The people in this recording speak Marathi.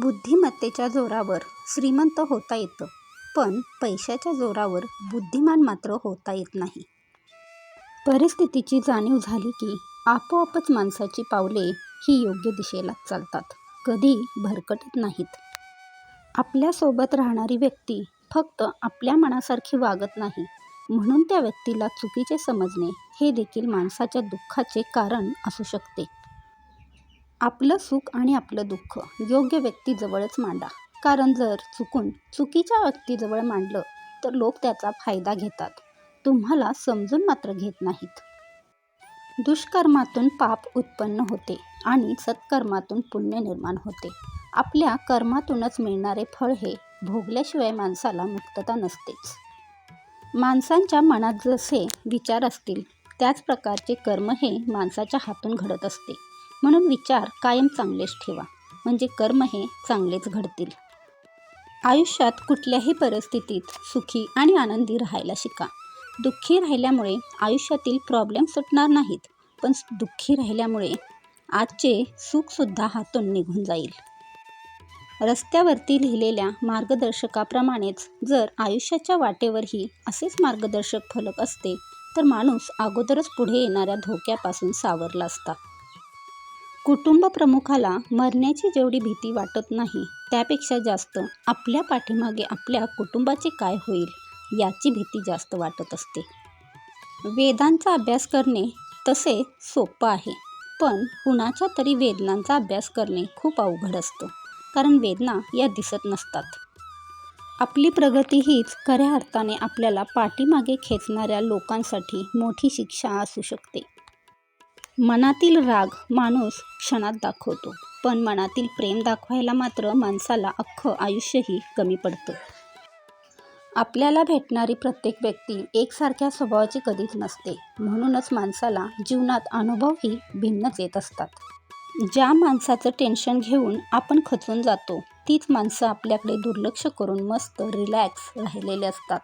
बुद्धिमत्तेच्या जोरावर श्रीमंत होता येतं पण पैशाच्या जोरावर बुद्धिमान मात्र होता येत नाही. परिस्थितीची जाणीव झाली की आपोआपच माणसाची पावले ही योग्य दिशेला चालतात, कधी भरकटत नाहीत. आपल्यासोबत राहणारी व्यक्ती फक्त आपल्या मनासारखी वागत नाही म्हणून त्या व्यक्तीला चुकीचे समजणे हे देखील माणसाच्या दुःखाचे कारण असू शकते. आपलं सुख आणि आपलं दुःख योग्य व्यक्तीजवळच मांडा कारण जर चुकून चुकीच्या व्यक्तीजवळ मांडलं तर लोक त्याचा फायदा घेतात, तुम्हाला समजून मात्र घेत नाहीत. दुष्कर्मातून पाप उत्पन्न होते आणि सत्कर्मातून पुण्य निर्माण होते. आपल्या कर्मातूनच मिळणारे फळ हे भोगल्याशिवाय माणसाला मुक्तता नसतेच. माणसांच्या मनात जसे विचार असतील त्याच प्रकारचे कर्म हे माणसाच्या हातून घडत असते. म्हणून विचार कायम चांगलेच ठेवा म्हणजे कर्म हे चांगलेच घडतील. आयुष्यात कुठल्याही परिस्थितीत सुखी आणि आनंदी राहायला शिका. दुःखी राहिल्यामुळे आयुष्यातील प्रॉब्लेम सुटणार नाहीत पण दुःखी राहिल्यामुळे आजचे सुखसुद्धा हातून निघून जाईल. रस्त्यावरती लिहिलेल्या मार्गदर्शकाप्रमाणेच जर आयुष्याच्या वाटेवरही असेच मार्गदर्शक फलक असते तर माणूस अगोदरच पुढे येणाऱ्या धोक्यापासून सावरला असता. कुटुंब प्रमुखाला मरण्याची जेवढी भीती वाटत नाही त्यापेक्षा जास्त आपल्या पाठीमागे आपल्या कुटुंबाचे काय होईल याची भीती जास्त वाटत असते. वेदांचा अभ्यास करणे तसे सोपं आहे पण कुणाच्या तरी वेदनांचा अभ्यास करणे खूप अवघड असतं कारण वेदना या दिसत नसतात. आपली प्रगती हीच खऱ्या अर्थाने आपल्याला पाठीमागे खेचणाऱ्या लोकांसाठी मोठी शिक्षा असू शकते. मनातील राग माणूस क्षणात दाखवतो पण मनातील प्रेम दाखवायला मात्र माणसाला अख्खं आयुष्यही कमी पडतं. आपल्याला भेटणारी प्रत्येक व्यक्ती एकसारख्या स्वभावाची कधीच नसते म्हणूनच माणसाला जीवनात अनुभवही भिन्नच येत असतात. ज्या माणसाचं टेन्शन घेऊन आपण खचून जातो तीच माणसं आपल्याकडे दुर्लक्ष करून मस्त रिलॅक्स राहिलेले असतात.